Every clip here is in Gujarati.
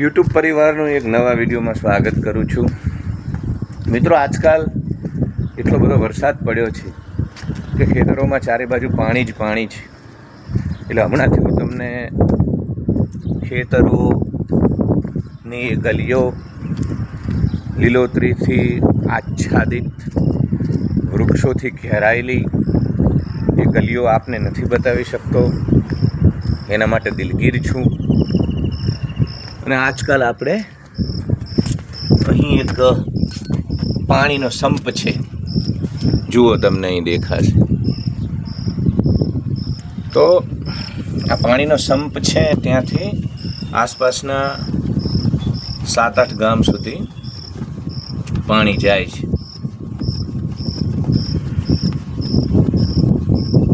યુટ્યુબ પરિવારનું એક નવા વિડીયોમાં સ્વાગત કરું છું. મિત્રો, આજકાલ એટલો બધો વરસાદ પડ્યો છે કે ખેતરોમાં ચારે બાજુ પાણી જ પાણી છે. એટલે હમણાંથી હું તમને ખેતરોની ગલીઓ, લીલોતરીથી આચ્છાદિત વૃક્ષોથી ઘેરાયેલી એ ગલીઓ આપને નથી બતાવી શકતો. એના માટે દિલગીર છું. અને આજકાલ આપણે અહીં એક પાણીનો સંપ છે. જુઓ તમને અહીં દેખાશે. તો આ પાણીનો સંપ છે ત્યાંથી આસપાસના સાત આઠ ગામ સુધી પાણી જાય છે.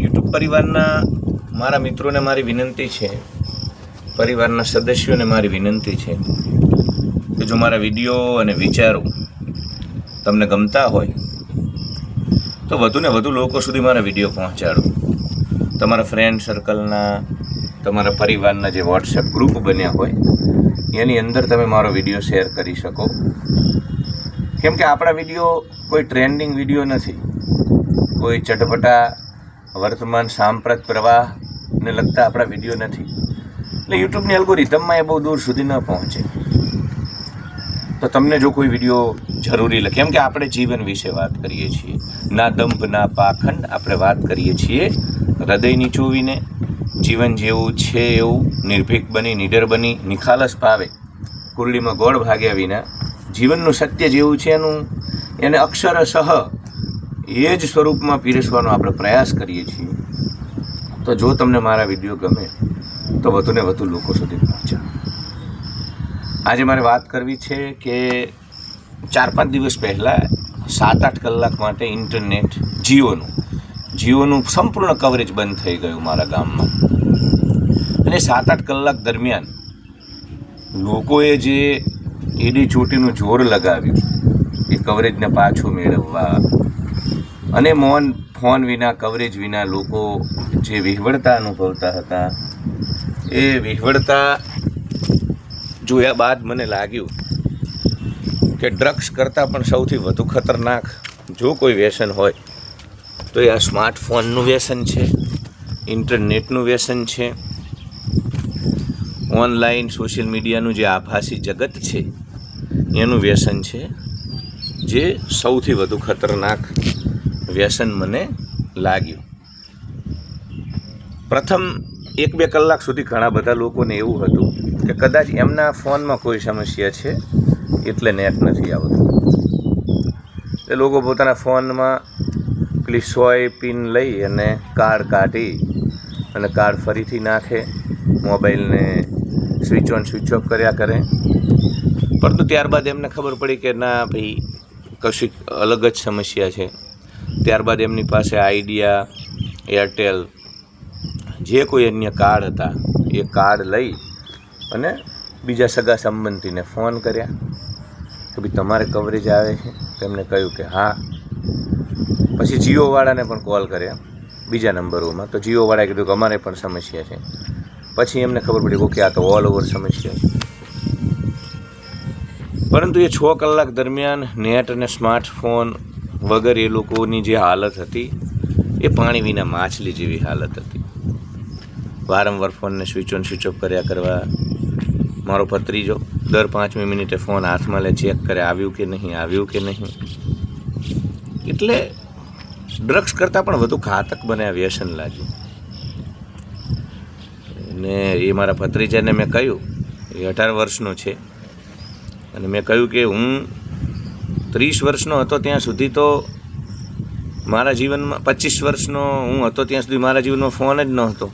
યુટ્યુબ પરિવારના મારા મિત્રોને મારી વિનંતી છે પરિવારના સદસ્યોને મારી વિનંતી છે કે જો મારા વીડિયો અને વિચારો તમને ગમતા હોય, તો વધુને વધુ લોકો સુધી મારા વીડિયો પહોંચાડો. તમારા ફ્રેન્ડ સર્કલના તમારા પરિવારના જે વોટ્સએપ ગ્રુપ બન્યા હોય, એની અંદર તમે મારો વીડિયો શેર કરી શકો. કેમ કે આપણા વીડિયો કોઈ ટ્રેન્ડિંગ વીડિયો નથી. કોઈ ચટપટા વર્તમાન સાંપ્રત પ્રવાહને લગતા આપણા વીડિયો નથી. એટલે યુટ્યુબની એલ્ગોરિધમમાં એ બહુ દૂર સુધી ન પહોંચે. તો તમને જો કોઈ વીડિયો જરૂરી લખે કેમ કે આપણે જીવન વિશે વાત કરીએ છીએ, ના દંભ, ના પાખંડ, આપણે વાત કરીએ છીએ હૃદયની ચોવીને, જીવન જેવું છે એવું, નિર્ભીક બની, નિડર બની, નિખાલસ પાવે કુરડીમાં ગોળ ભાગ્યા વિના, જીવનનું સત્ય જેવું છે એનું, એને અક્ષરશઃ એ જ સ્વરૂપમાં પીરસવાનો આપણે પ્રયાસ કરીએ છીએ. તો જો તમને મારા વીડિયો ગમે તો વધુને વધુ લોકો સુધી પહોંચે. આજે મારે વાત કરવી છે કે ચાર પાંચ દિવસ પહેલાં સાત આઠ કલાક માટે ઇન્ટરનેટ જીઓનું જીઓનું સંપૂર્ણ કવરેજ બંધ થઈ ગયું મારા ગામમાં. અને સાત આઠ કલાક દરમિયાન લોકોએ જે એડી ચોટીનું જોર લગાવ્યું, એ કવરેજને પાછું મેળવવા અને મોન ફોન વિના, કવરેજ વિના લોકો જે વિહવળતા અનુભવતા હતા એ વિહવળતા જોયા બાદ મને લાગ્યું કે ડ્રગ્સ કરતાં પણ સૌથી વધુ ખતરનાક જો કોઈ વ્યસન હોય, તો એ આ સ્માર્ટફોનનું વ્યસન છે, ઇન્ટરનેટનું વ્યસન છે, ઓનલાઈન સોશિયલ મીડિયાનું જે આભાસી જગત છે, એનું વ્યસન છે, જે સૌથી વધુ ખતરનાક વ્યસન મને લાગ્યું. પ્રથમ એક બે કલાક સુધી ઘણા બધા લોકોને એવું હતું કે કદાચ એમના ફોનમાં કોઈ સમસ્યા છે, એટલે નેટ નથી આવતું. એ લોકો પોતાના ફોનમાં પેલી સોય પિન લઈ અને કાર્ડ કાઢી અને કાર્ડ ફરીથી નાખે, મોબાઈલને સ્વિચ ઓન, સ્વિચ ઓફ કર્યા કરે. પરંતુ ત્યારબાદ એમને ખબર પડી કે ના ભાઈ, કશીક અલગ જ સમસ્યા છે. ત્યારબાદ એમની પાસે આઈડિયા, એરટેલ જે કોઈ અન્ય કાર્ડ હતા, એ કાર્ડ લઈ અને બીજા સગા સંબંધીને ફોન કર્યા કે ભાઈ તમારે કવરેજ આવે છે. તેમણે કહ્યું કે હા. પછી જીઓવાળાને પણ કોલ કર્યા બીજા નંબરોમાં. તો જીઓવાળાએ કીધું કે અમારે પણ સમસ્યા છે. પછી એમને ખબર પડી ઓકે, આ તો ઓલ ઓવર સમસ્યા છે. પરંતુ એ છ કલાક દરમિયાન નેટ અને સ્માર્ટફોન વગર એ લોકોની જે હાલત હતી, એ પાણી વિના માછલી જેવી હાલત હતી. વારંવાર ફોનને સ્વિચ ઓન, સ્વિચ ઓફ કર્યા કરવા મારો ભત્રીજો દર પાંચમી મિનિટે ફોન હાથમાં લે, ચેક કરે, આવ્યું કે નહીં, આવ્યું કે નહીં. એટલે ડ્રગ્સ કરતાં પણ વધુ ઘાતક બને વ્યસન લાગ્યું. ને એ મારા ભત્રીજાને મેં કહ્યું, એ અઢાર વર્ષનો છે. અને મેં કહ્યું કે હું ત્રીસ વર્ષનો હતો ત્યાં સુધી તો મારા જીવનમાં, પચીસ વર્ષનો હું હતો ત્યાં સુધી મારા જીવનમાં ફોન જ નહોતો.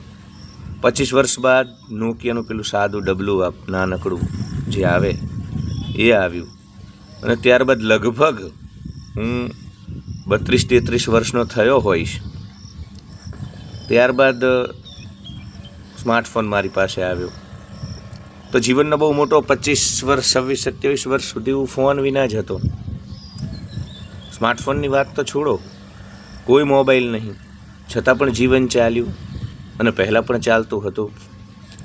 પચીસ વર્ષ બાદ નોકિયાનું પેલું સાદું ડબલું આપ નાનકડું જે આવે, એ આવ્યું. અને ત્યારબાદ લગભગ હું બત્રીસ તેત્રીસ વર્ષનો થયો હોઈશ. ત્યારબાદ સ્માર્ટફોન મારી પાસે આવ્યો. તો જીવનનો બહુ મોટો પચીસ વર્ષ, છવ્વીસ, સત્યાવીસ વર્ષ સુધી હું ફોન વિના જ હતો. સ્માર્ટફોનની વાત તો છોડો, કોઈ મોબાઈલ નહીં. છતાં પણ જીવન ચાલ્યું. અને પહેલાં પણ ચાલતું હતું.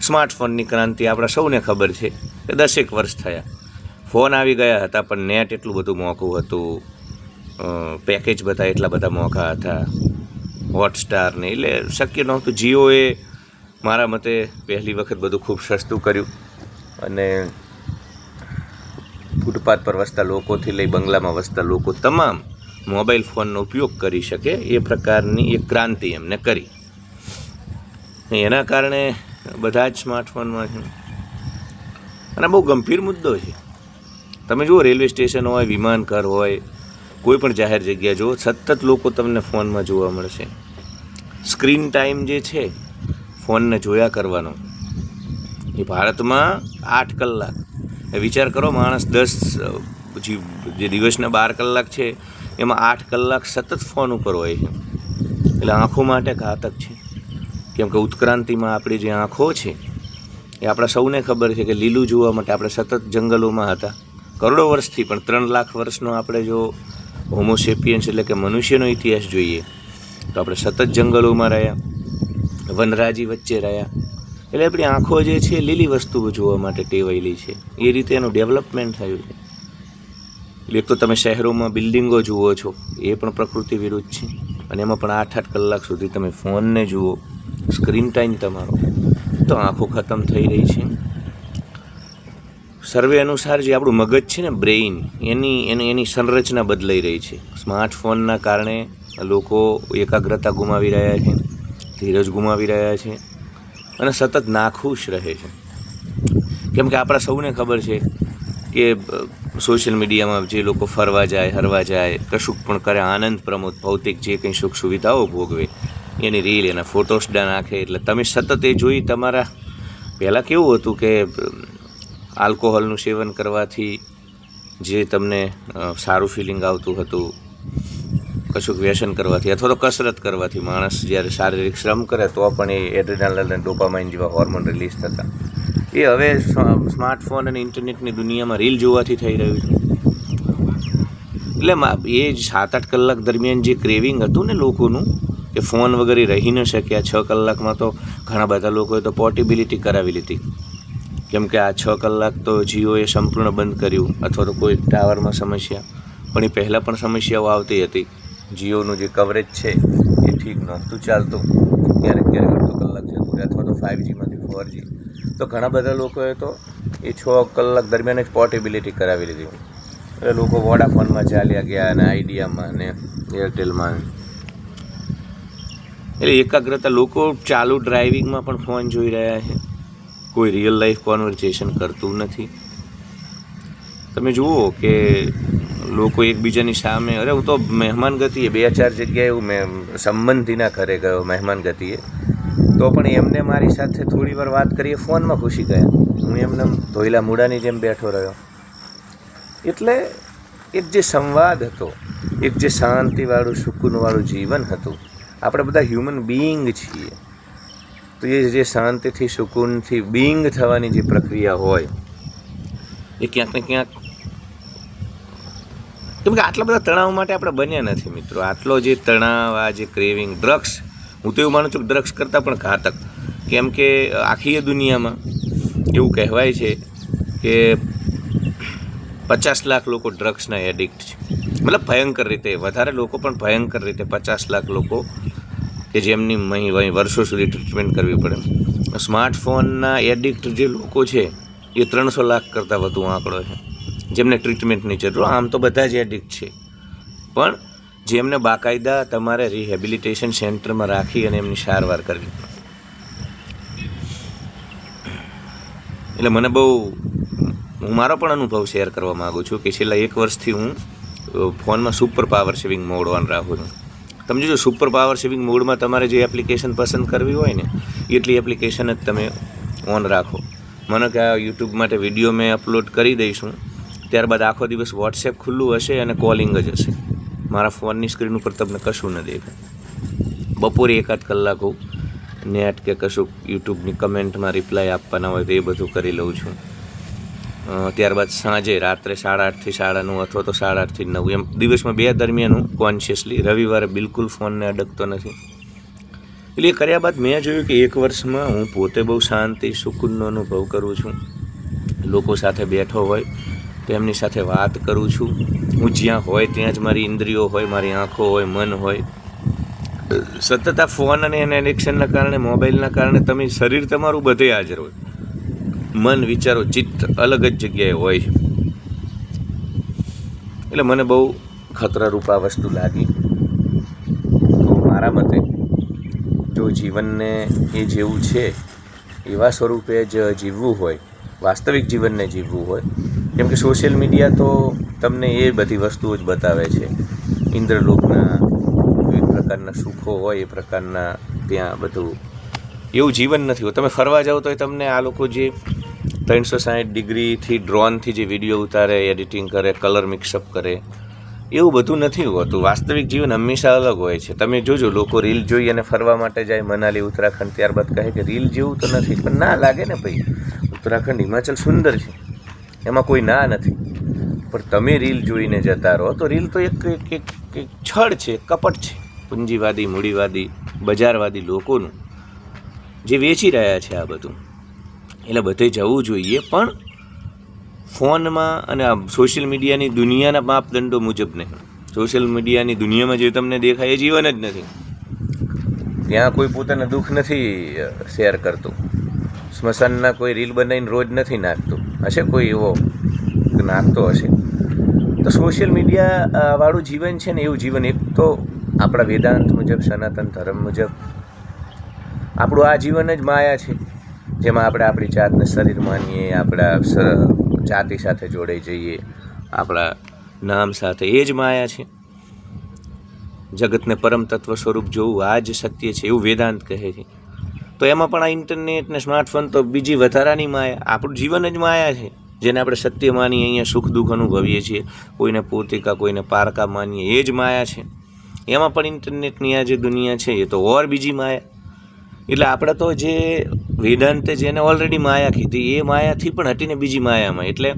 સ્માર્ટફોનની ક્રાંતિ આપણા સૌને ખબર છે કે દસેક વર્ષ થયા. ફોન આવી ગયા હતા, પણ નેટ એટલું બધું મોંઘું હતું. પેકેજ બધા એટલા બધા મોંઘા હતા. હોટસ્ટાર ને એટલે શક્ય નહોતું. જીઓએ મારા મતે પહેલી વખત બધું ખૂબ સસ્તું કર્યું. અને ફૂટપાથ પર વસતા લોકોથી લઈ બંગલામાં વસતા લોકો તમામ મોબાઈલ ફોનનો ઉપયોગ કરી શકે એ પ્રકારની એક ક્રાંતિ એમને કરી. એના કારણે બધા જ સ્માર્ટફોનમાં છે. અને બહુ ગંભીર મુદ્દો છે. તમે જુઓ, રેલવે સ્ટેશન હોય, વિમાન ઘર હોય, કોઈ પણ જાહેર જગ્યા, જુઓ, સતત લોકો તમને ફોનમાં જોવા મળશે. સ્ક્રીન ટાઈમ જે છે, ફોનને જોયા કરવાનો. એ ભારતમાં આઠ કલાક. વિચાર કરો, માણસ દસ જે જે દિવસના બાર કલાક છે, એમાં આઠ કલાક સતત ફોન ઉપર હોય છે. એટલે આંખો માટે ઘાતક છે. કેમ કે ઉત્ક્રાંતિમાં આપણી જે આંખો છે, એ આપણા સૌને ખબર છે કે લીલું જોવા માટે આપણે સતત જંગલોમાં હતા. કરોડો વર્ષથી પણ ત્રણ લાખ વર્ષનો આપણે જો હોમોસેપિયન્સ એટલે કે મનુષ્યનો ઇતિહાસ જોઈએ, તો આપણે સતત જંગલોમાં રહ્યા, વનરાજી વચ્ચે રહ્યા. એટલે આપણી આંખો જે છે, લીલી વસ્તુઓ જોવા માટે ટેવાયેલી છે. એ રીતે એનું ડેવલપમેન્ટ થયું છે. એક તો તમે શહેરોમાં બિલ્ડિંગો જુઓ છો, એ પણ પ્રકૃતિ વિરુદ્ધ છે. અને એમાં પણ આઠ આઠ કલાક સુધી તમે ફોનને જુઓ. સ્ક્રીન ટાઈમ તમારો. તો આંખો ખતમ થઈ રહી છે. સર્વે અનુસાર જે આપણું મગજ છે ને, બ્રેઇન, એની એની એની સંરચના બદલાઈ રહી છે. સ્માર્ટફોનના કારણે લોકો એકાગ્રતા ગુમાવી રહ્યા છે, ધીરજ ગુમાવી રહ્યા છે અને સતત નાખુશ રહે છે. કેમ કે આપણા સૌને ખબર છે કે સોશિયલ મીડિયામાં જે લોકો ફરવા જાય, હરવા જાય, કશુંક પણ કરે, આનંદ પ્રમોદ, ભૌતિક જે કંઈ સુખ સુવિધાઓ ભોગવે એની રીલ એના ફોટોસડા નાખે. એટલે તમે સતત એ જોઈ તમારા, પહેલાં કેવું હતું કે આલ્કોહોલનું સેવન કરવાથી જે તમને સારું ફિલિંગ આવતું હતું, કશુંક વ્યસન કરવાથી, અથવા તો કસરત કરવાથી માણસ જ્યારે શારીરિક શ્રમ કરે, તો પણ એ એડ્રિનાલ અને ડોપામાઇન જેવા હોર્મોન રિલીઝ થતા. એ હવે સ્મા- સ્માર્ટફોન અને ઇન્ટરનેટની દુનિયામાં રીલ જોવાથી થઈ રહ્યું છે. એટલે એ સાત આઠ કલાક દરમિયાન જે ક્રેવિંગ હતું ને લોકોનું કે ફોન વગર રહી ન શક્યા. છ કલાકમાં તો ઘણા બધા લોકોએ તો પોર્ટેબિલિટી કરાવી લીધી. કેમ કે આ છ કલાક તો જીઓએ સંપૂર્ણ બંધ કર્યું અથવા તો કોઈ ટાવરમાં સમસ્યા. પણ એ પહેલાં પણ સમસ્યાઓ આવતી હતી. જીઓનું જે કવરેજ છે એ ઠીક નહોતું ચાલતું. ક્યારેક ક્યારેક અડધો કલાક જતું રહે અથવા તો ફાઇવજીમાંથી ફોરજી તો ઘણા બધા લોકોએ તો એ છ કલાક દરમિયાન જ પોર્ટેબિલિટી કરાવી લીધી. એટલે લોકો વોડાફોનમાં ચાલ્યા ગયા અને આઈડિયામાં અને એરટેલમાં એટલે એકાગ્રતા, લોકો ચાલુ ડ્રાઇવિંગમાં પણ ફોન જોઈ રહ્યા છે. કોઈ રિયલ લાઈફ કોન્વર્ઝેશન કરતું નથી. તમે જુઓ કે લોકો એકબીજાની સામે, અરે હું તો મહેમાન ગતિએ, બે ચાર જગ્યાએ હું મેં, સંબંધીના ઘરે ગયો મહેમાન ગતિએ. તો પણ એમને મારી સાથે થોડી વાર વાત કરીએ, ફોનમાં ઘૂસી ગયા. હું એમને ધોઈલા મૂડાની જેમ બેઠો રહ્યો. એટલે એક જે સંવાદ હતો, એક જે શાંતિવાળું, સુકૂનવાળું જીવન હતું આપણે બધા હ્યુમન બિઈંગ છીએ. તો એ જે શાંતિથી, સુકૂનથી બિંગ થવાની જે પ્રક્રિયા હોય, એ ક્યાંક ને ક્યાંક કેમ કે આટલા બધા તણાવ માટે આપણે બન્યા નથી મિત્રો. આટલો જે તણાવ, આ જે ક્રેવિંગ ડ્રગ્સ હું તો એવું માનું છું કે ડ્રગ્સ કરતાં પણ ઘાતક. કેમ કે આખી દુનિયામાં એવું કહેવાય છે કે પચાસ લાખ લોકો ડ્રગ્સના એડિક્ટ છે. મતલબ ભયંકર રીતે. વધારે લોકો પણ ભયંકર રીતે પચાસ લાખ લોકો કે જેમની અહીં અહીં વર્ષો સુધી ટ્રીટમેન્ટ કરવી પડે. સ્માર્ટફોનના એડિક્ટ જે લોકો છે, એ ત્રણસો લાખ કરતાં વધુ આંકડો છે. જેમને ટ્રીટમેન્ટની જરૂર, આમ તો બધા જ એડિક્ટ છે. પણ જેમને બાકાયદા તમારે રિહેબિલિટેશન સેન્ટરમાં રાખી અને એમની સારવાર કરવી એટલે મને બહુ, હું મારો પણ અનુભવ શેર કરવા માગું છું કે છેલ્લા એક વર્ષથી હું ફોનમાં super power saving mode on રાખું છું. તમે જોજો સુપર પાવર સેવિંગ મોડમાં તમારે જે એપ્લિકેશન પસંદ કરવી હોય ને એટલી એપ્લિકેશન જ તમે ઓન રાખો. મને કે આ યુટ્યુબ માટે વીડિયો મેં અપલોડ કરી દઈશું, ત્યારબાદ આખો દિવસ વોટ્સએપ ખુલ્લું હશે અને કોલિંગ જ હશે. મારા ફોનની સ્ક્રીન ઉપર તમને કશું ન દેખાય. બપોરે એકાદ કલાક હું નેટ કે કશું યુટ્યુબની કમેન્ટમાં રિપ્લાય આપવાના હોય તો એ બધું કરી લઉં છું. ત્યારબાદ સાંજે રાત્રે સાડા આઠથી સાડા નવ અથવા તો સાડા આઠથી નવ. એમ દિવસમાં બે દરમિયાન હું કોન્શિયસલી રવિવારે બિલકુલ ફોનને અડકતો નથી. એટલે કર્યા બાદ મેં જોયું કે એક વર્ષમાં હું પોતે બહુ શાંતિ, સુકૂનનો અનુભવ કરું છું. લોકો સાથે બેઠો હોય તો એમની સાથે વાત કરું છું. હું જ્યાં હોય ત્યાં જ મારી ઇન્દ્રિયો હોય, મારી આંખો હોય, મન હોય. સતત આ ફોન અને એના એડિક્શનના કારણે, મોબાઈલના કારણે તમે શરીર તમારું બધે હાજર હોય. મન વિચારો ચિત્ત અલગ જ જગ્યાએ હોય. એટલે મને બહુ ખતરારૂપ આ વસ્તુ લાગી. તો મારા મતે જો જીવનને એ જેવું છે, એવા સ્વરૂપે જ જીવવું હોય, વાસ્તવિક જીવનને જીવવું હોય, કેમ કે સોશિયલ મીડિયા તો તમને એ બધી વસ્તુઓ જ બતાવે છે. ઇન્દ્રલોકના વિવિધ પ્રકારના સુખો હોય, એ પ્રકારના ત્યાં બધું. એવું જીવન નથી હોતું. તમે ફરવા જાઓ તો તમને આ લોકો જે ત્રણસો સાઠ ડિગ્રીથી ડ્રોનથી જે વીડિયો ઉતારે, એડિટિંગ કરે, કલર મિક્સઅપ કરે, એવું બધું નથી હોતું. વાસ્તવિક જીવન હંમેશા અલગ હોય છે. તમે જોજો, લોકો રીલ જોઈ અને ફરવા માટે જાય મનાલી, ઉત્તરાખંડ ત્યારબાદ કહે કે રીલ જેવું તો નથી, પણ ના લાગે ને ભાઈ. ઉત્તરાખંડ હિમાચલ સુંદર છે. એમાં કોઈ ના નથી. પણ તમે રીલ જોઈને જતા રહો, તો રીલ તો એક એક છળ છે કપટ છે. પૂંજીવાદી, મૂડીવાદી, બજારવાદી લોકોનું જે વેચી રહ્યા છે આ બધું. એટલે બધે જવું જોઈએ. પણ ફોનમાં અને આ સોશિયલ મીડિયાની દુનિયાના માપદંડો મુજબ નહીં. સોશિયલ મીડિયાની દુનિયામાં જે તમને દેખાય એ જીવન જ નથી. ત્યાં કોઈ પોતાના દુઃખ નથી શેર કરતું. સ્મશાનના કોઈ રીલ બનાવીને રોજ નથી નાખતું. હશે કોઈ એવો? નાખતો હશે. તો સોશિયલ મીડિયા વાળું જીવન છે ને એવું જીવન, એક તો આપણા વેદાંત મુજબ, સનાતન ધર્મ મુજબ, આપણું આ જીવન જ માયા છે. જેમાં આપણે આપણી જાતને શરીર માનીએ, આપણા જાતિ સાથે જોડાઈ જઈએ, આપણા નામ સાથે. એ જ માયા છે. જગતને પરમ તત્વ સ્વરૂપ જોવું આ જ સત્ય છે એવું વેદાંત કહે છે. તો એમાં પણ આ ઇન્ટરનેટ ને સ્માર્ટફોન તો બીજી વધારાની માયા. આપણું જીવન જ માયા છે, જેને આપણે સત્ય માની અહીંયા સુખ દુઃખ અનુભવીએ છીએ. કોઈને પોતિકા, કોઈને પારકા માનીએ, એ જ માયા છે. એમાં પણ ઇન્ટરનેટની આ જે દુનિયા છે, એ તો ઓર બીજી માયા. એટલે આપણે તો જે વેદાંતે જેને ઓલરેડી માયા કીધી. એ માયાથી પણ હટીને બીજી માયામાં. એટલે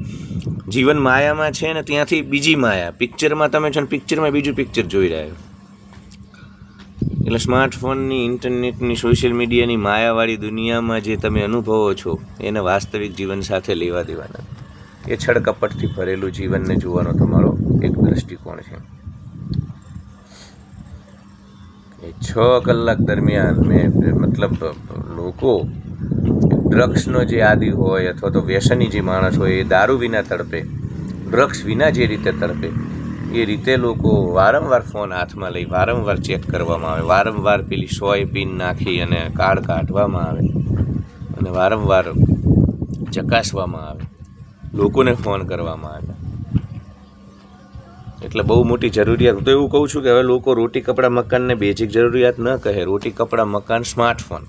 જીવન માયામાં છે ને ત્યાંથી બીજી માયા. પિક્ચરમાં તમે છો ને પિક્ચરમાં બીજું પિક્ચર જોઈ રહ્યા એટલે સ્માર્ટફોનની ઇન્ટરનેટની સોશિયલ મીડિયાની માયાવાળી દુનિયામાં જે તમે અનુભવો છો, એને વાસ્તવિક જીવન સાથે લેવા દેવાના. એ છળકપટથી ભરેલું જીવનને જોવાનો તમારો એક દૃષ્ટિકોણ છે. એ છ કલાક દરમિયાન મેં, મતલબ, લોકો ડ્રગ્સનો જે આદિ હોય અથવા તો વ્યસની જે માણસ હોય એ દારૂ વિના તડપે ડ્રગ્સ વિના જે રીતે તડપે, એ રીતે લોકો વારંવાર ફોન હાથમાં લઈ વારંવાર ચેક કરવામાં આવે. વારંવાર પેલી સોય પીન નાખી અને કાર્ડ કાઢવામાં આવે અને વારંવાર ચકાસવામાં આવે. લોકોને ફોન કરવામાં આવે. એટલે બહુ મોટી જરૂરિયાત. હું તો એવું કહું છું કે હવે લોકો રોટી કપડાં મકાનને બેઝિક જરૂરિયાત ન કહે. રોટી કપડાં મકાન સ્માર્ટફોન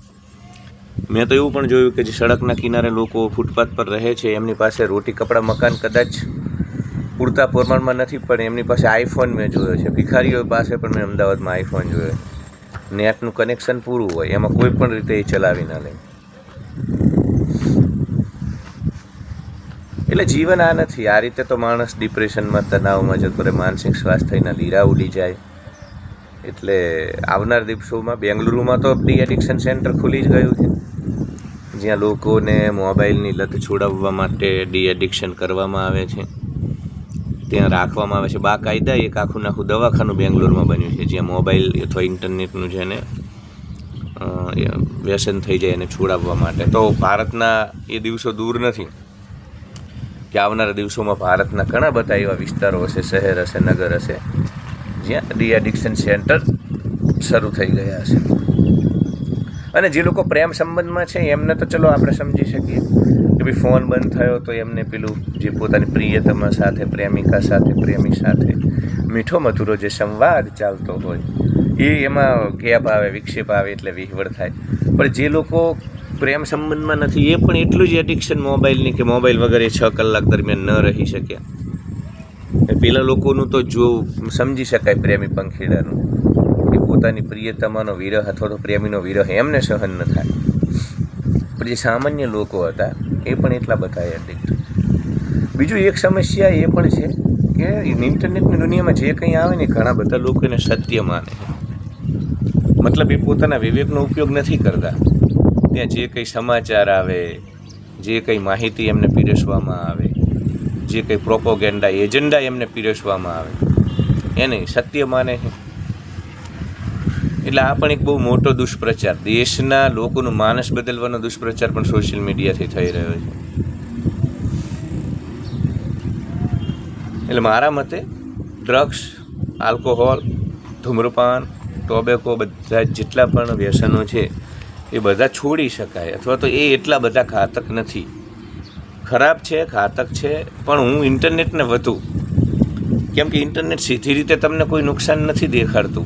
મેં તો એવું પણ જોયું કે જે સડકના કિનારે લોકો ફૂટપાથ પર રહે છે, એમની પાસે રોટી, કપડાં, મકાન કદાચ પૂરતા પ્રમાણમાં નથી, પણ એમની પાસે આઈફોન મેં જોયો છે. ભિખારીઓ પાસે પણ મેં અમદાવાદમાં આઈફોન જોયો. નેટનું કનેક્શન પૂરું હોય, એમાં કોઈ પણ રીતે એ ચલાવી ના લે. એટલે જીવન આ નથી. આ રીતે તો માણસ ડિપ્રેશનમાં તણાવમાં જતો રહે, માનસિક સ્વાસ્થ્યના લીરા ઉડી જાય. એટલે આવનાર દિવસોમાં બેંગલુરુમાં તો ડી એડિક્શન સેન્ટર ખુલી જ ગયું છે. જ્યાં લોકોને મોબાઈલની લત છોડાવવા માટે ડી એડિક્શન કરવામાં આવે છે. ત્યાં રાખવામાં આવે છે. બાકાયદા એક આખું આખું દવાખાનું બેંગ્લોરમાં બન્યું છે. જ્યાં મોબાઈલ અથવા ઇન્ટરનેટનું જેને અ, વ્યસન થઈ જાય એને છોડાવવા માટે. તો ભારતના એ દિવસો દૂર નથી. કે આવનારા દિવસોમાં ભારતના ઘણા બધા એવા વિસ્તારો હશે શહેર હશે નગર હશે જ્યાં ડી એડિક્શન સેન્ટર શરૂ થઈ ગયા છે. અને જે લોકો પ્રેમ સંબંધમાં છે, એમને તો ચલો આપણે સમજી શકીએ. કે ભાઈ ફોન બંધ થયો તો એમને પેલું જે પોતાની પ્રિયતમા સાથે, પ્રેમિકા સાથે, પ્રેમી સાથે મીઠો મધુરો જે સંવાદ ચાલતો હોય, એ એમાં ગેપ આવે, વિક્ષેપ આવે એટલે વિહવળ થાય. પણ જે લોકો પ્રેમ સંબંધમાં નથી, એ પણ એટલું જ એડિક્શન મોબાઈલની કે મોબાઈલ વગર એ છ કલાક દરમિયાન ન રહી શક્યા એ પેલા લોકોનું તો જો સમજી શકાય પ્રેમી પંખીડાનું, કે પોતાની પ્રિયતમાનો વિરહ અથવા તો પ્રેમીનો વિરહ એમને સહન ન થાય. પણ જે સામાન્ય લોકો હતા, એ પણ એટલા બધા એડિક્ટ બીજું એક સમસ્યા એ પણ છે કે ઇન્ટરનેટની દુનિયામાં જે કંઈ આવે ને ઘણા બધા લોકો એને સત્ય માને મતલબ એ પોતાના વિવેકનો ઉપયોગ નથી કરતા. ત્યાં જે કંઈ સમાચાર આવે, જે કંઈ માહિતી એમને પીરસવામાં આવે જે કંઈ પ્રોપોગેન્ડા એજન્ડા એમને પીરસવામાં આવે. એને સત્ય માને એટલે આ પણ એક બહુ મોટો દુષ્પ્રચાર. દેશના લોકોનું માનસ બદલવાનો દુષ્પ્રચાર પણ સોશિયલ મીડિયાથી થઈ રહ્યો છે. એટલે મારા મતે ડ્રગ્સ, આલ્કોહોલ, ધૂમ્રપાન, ટોબેકો બધા જેટલા પણ વ્યસનો છે, એ બધા છોડી શકાય. અથવા તો એ એટલા બધા ઘાતક નથી. ખરાબ છે, ઘાતક છે, પણ હું ઇન્ટરનેટને વધુ, કેમ કે ઇન્ટરનેટ સીધી રીતે તમને કોઈ નુકસાન નથી દેખાડતું.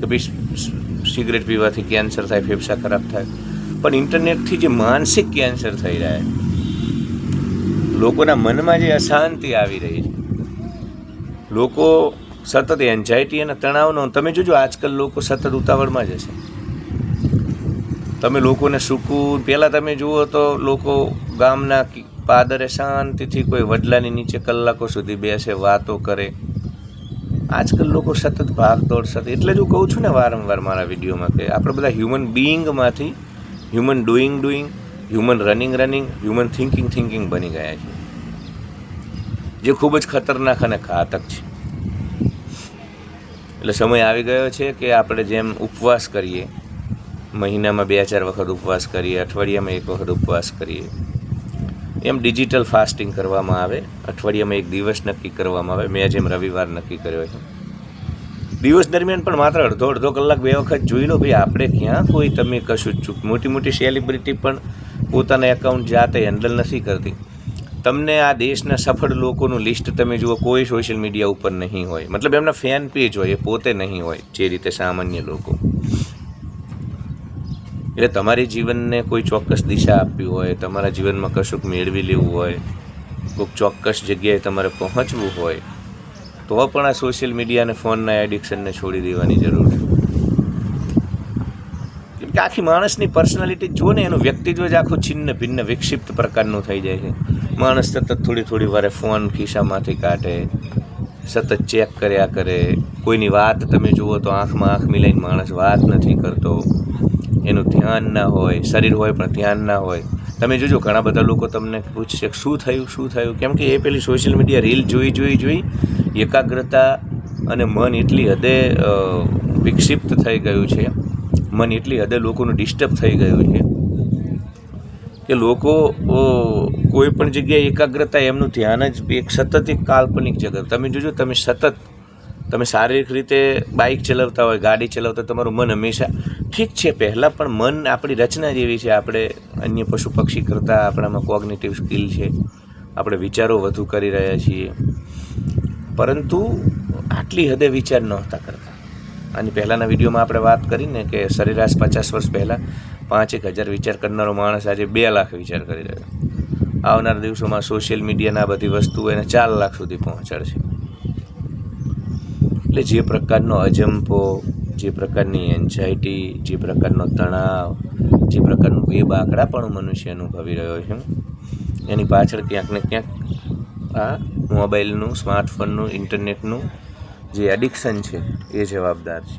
કે ભાઈ સિગરેટ પીવાથી કેન્સર થાય, ફેફસા ખરાબ થાય. પણ ઇન્ટરનેટથી જે માનસિક કેન્સર થઈ રહ્યા છે, લોકોના મનમાં જે અશાંતિ આવી રહી છે. લોકો સતત એન્ઝાયટી અને તણાવનો, તમે જોજો આજકાલ લોકો સતત ઉતાવળમાં જ હશે. તમે લોકોને સુકૂન, પહેલાં તમે જુઓ તો લોકો ગામના પાદરે શાંતિથી કોઈ વડલાની નીચે કલાકો સુધી બેસે, વાતો કરે. આજકાલ લોકો સતત ભાગદોડ સાથે એટલે જ હું કહું છું ને વારંવાર મારા વિડીયોમાં કે આપણે બધા human બિઈંગમાંથી human doing doing human running running human thinking thinking બની ગયા છે જે ખૂબ જ ખતરનાક અને ઘાતક છે. એટલે સમય આવી ગયો છે કે આપણે જેમ ઉપવાસ કરીએ, મહિનામાં બે ચાર વખત ઉપવાસ કરીએ, અઠવાડિયામાં એક વખત ઉપવાસ કરીએ. એમ ડિજિટલ ફાસ્ટિંગ કરવામાં આવે. અઠવાડિયામાં એક દિવસ નક્કી કરવામાં આવે. મેં જેમ રવિવાર નક્કી કર્યો છે. દિવસ દરમિયાન પણ માત્ર અડધો અડધો કલાક બે વખત જોઈ લો ભાઈ, આપણે ક્યાં કોઈ તમે કશું ચૂક મોટી મોટી સેલિબ્રિટી પણ પોતાના એકાઉન્ટ જાતે હેન્ડલ નથી કરતી. તમને આ દેશના સફળ લોકોનું લિસ્ટ તમે જુઓ, કોઈ સોશિયલ મીડિયા ઉપર નહીં હોય. મતલબ એમના ફેન પેજ હોય એ પોતે નહીં હોય, જે રીતે સામાન્ય લોકો. એટલે તમારી જીવનને કોઈ ચોક્કસ દિશા આપવી હોય, તમારા જીવનમાં કશુંક મેળવી લેવું હોય, કોઈક ચોક્કસ જગ્યાએ તમારે પહોંચવું હોય, તો પણ આ સોશિયલ મીડિયા અને ફોનના એડિક્શનને છોડી દેવાની જરૂર છે. કે આખી માણસની પર્સનાલિટી જો ને, એનું વ્યક્તિત્વ જ આખું છિન્ન, ભિન્ન, વિક્ષિપ્ત પ્રકારનું થઈ જાય છે. માણસ સતત થોડી થોડી વારે ફોન ખિસ્સામાંથી કાઢે, સતત ચેક કર્યા કરે, કોઈની વાત તમે જુઓ તો આંખમાં આંખ મિલાઈને માણસ વાત નથી કરતો. એનું ધ્યાન ના હોય, શરીર હોય પણ ધ્યાન ના હોય. તમે જોજો, ઘણા બધા લોકો તમને પૂછશે શું થયું શું થયું? કેમ કે એ પેલી સોશિયલ મીડિયા રીલ જોઈ જોઈ જોઈ એકાગ્રતા અને મન એટલી હદે વિક્ષિપ્ત થઈ ગયું છે. મન એટલી હદે લોકોનું ડિસ્ટર્બ થઈ ગયું છે કે લોકો કોઈ પણ જગ્યાએ એકાગ્રતા એમનું ધ્યાન જ, એક સતત એક કાલ્પનિક જગત. તમે જોજો, તમે સતત તમે શારીરિક રીતે બાઇક ચલાવતા હોય, ગાડી ચલાવતા તમારું મન હંમેશા ઠીક છે. પહેલાં પણ મન આપણી રચના જેવી છે. આપણે અન્ય પશુ પક્ષી કરતાં આપણામાં કોગ્નેટિવ સ્કિલ છે. આપણે વિચારો વધુ કરી રહ્યા છીએ. પરંતુ આટલી હદે વિચાર નહોતા કરતા. અને પહેલાંના વિડીયોમાં આપણે વાત કરીને કે સરેરાશ પચાસ વર્ષ પહેલાં પાંચેક હજાર વિચાર કરનારો માણસ આજે બે લાખ વિચાર કરી રહ્યો આવનાર દિવસોમાં સોશિયલ મીડિયાના બધી વસ્તુઓ એને ચાર લાખ સુધી પહોંચાડશે. એટલે જે પ્રકારનો અજંપો, જે પ્રકારની એન્ઝાયટી જે પ્રકારનો તણાવ, જે પ્રકારનું બેબાકડાપણું મનુષ્ય અનુભવી રહ્યો છે. એની પાછળ ક્યાંક ને ક્યાંક આ મોબાઈલનું, સ્માર્ટફોનનું, ઇન્ટરનેટનું જે એડિક્શન છે, એ જવાબદાર છે.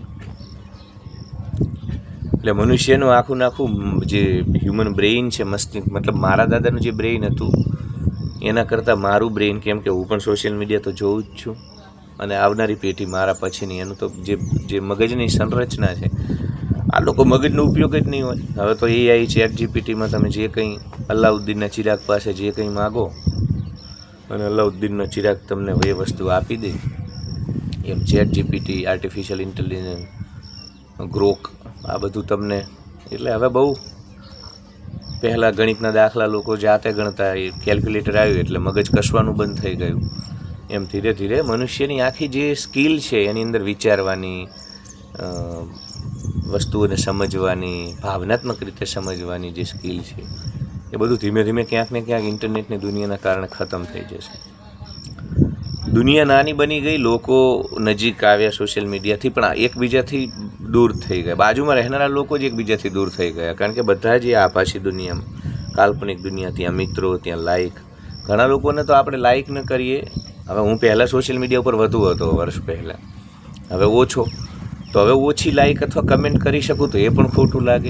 એટલે મનુષ્યનું આખું નાખું જે હ્યુમન બ્રેઇન છે મસ્તિષ્ક મતલબ મારા દાદાનું જે બ્રેઇન હતું, એના કરતાં મારું બ્રેઇન કેમ કે હું પણ સોશિયલ મીડિયા તો જોઉં જ છું. અને આવનારી પેઢી મારા પછીની, એનું તો જે જે મગજની સંરચના છે, આ લોકો મગજનો ઉપયોગ જ નહીં હોય. હવે તો એઆઈ ચેટ જીપીટીમાં તમે જે કંઈ અલાઉદ્દીનના ચિરાગ પાસે જે કંઈ માગો, અને અલાઉદ્દીનનો ચિરાગ તમને એ વસ્તુ આપી દે. એમ chat GPT artificial intelligence Grok આ બધું તમને એટલે હવે બહુ પહેલાં ગણિતના દાખલા લોકો જાતે ગણતા, એ કેલ્ક્યુલેટર આવ્યું એટલે મગજ કસવાનું બંધ થઈ ગયું. એમ ધીરે ધીરે મનુષ્યની આખી જે સ્કિલ છે, એની અંદર વિચારવાની વસ્તુઓને સમજવાની, ભાવનાત્મક રીતે સમજવાની જે સ્કિલ છે, એ બધું ધીમે ધીમે ક્યાંક ને ક્યાંક ઇન્ટરનેટની દુનિયાના કારણે ખતમ થઈ જશે. દુનિયા નાની બની ગઈ, લોકો નજીક આવ્યા સોશિયલ મીડિયાથી પણ એકબીજાથી દૂર થઈ ગયા. બાજુમાં રહેનારા લોકો જ એકબીજાથી દૂર થઈ ગયા. કારણ કે બધા જ એ આભાસી દુનિયામાં, કાલ્પનિક દુનિયા, ત્યાં મિત્રો, ત્યાં લાઈક ઘણા લોકોને તો આપણે લાઈક ન કરીએ હવે હું પહેલાં સોશિયલ મીડિયા ઉપર વધુ હતો વર્ષ પહેલાં. હવે ઓછો. તો હવે ઓછી લાઈક અથવા કમેન્ટ કરી શકું તો એ પણ ખોટું લાગે.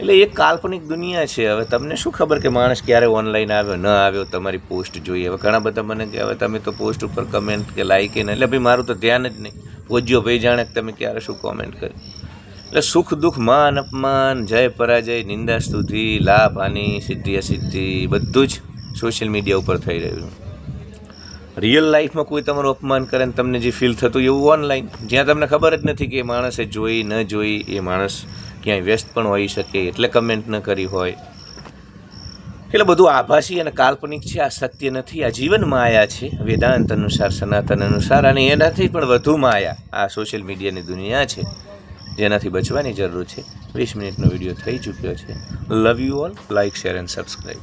એટલે એક કાલ્પનિક દુનિયા છે. હવે તમને શું ખબર કે માણસ ક્યારે ઓનલાઈન આવ્યો, ન આવ્યો, તમારી પોસ્ટ જોઈએ. હવે ઘણા બધા મને કે, હવે તમે તો પોસ્ટ ઉપર કમેન્ટ કે લાઈક નહીં એટલે ભાઈ મારું તો ધ્યાન જ નહીં. પૂજ્યો ભાઈ, જાણે તમે ક્યારે શું કોમેન્ટ કરી એટલે સુખ, દુઃખ, માન, અપમાન, જય, પરાજય, નિંદા, સ્તુતિ, લાભ, હાનિ, સિદ્ધિ, અસિદ્ધિ, બધું જ સોશિયલ મીડિયા ઉપર થઈ રહ્યું રિયલ લાઈફમાં કોઈ તમારું અપમાન કરે ને તમને જે ફીલ થતું એવું ઓનલાઈન જ્યાં તમને ખબર જ નથી કે એ માણસે જોઈ, ન જોઈ, એ માણસ ક્યાંય વ્યસ્ત પણ હોઈ શકે, એટલે કમેન્ટ ન કરી હોય. એટલે બધું આભાસી અને કાલ્પનિક છે, આ સત્ય નથી, આ જીવન માયા છે, વેદાંત અનુસાર, સનાતન અનુસાર, અને એનાથી પણ વધુ માયા આ સોશિયલ મીડિયાની દુનિયા છે. જેનાથી બચવાની જરૂર છે. વીસ મિનિટનો વીડિયો થઈ ચૂક્યો છે. Love you all like share and subscribe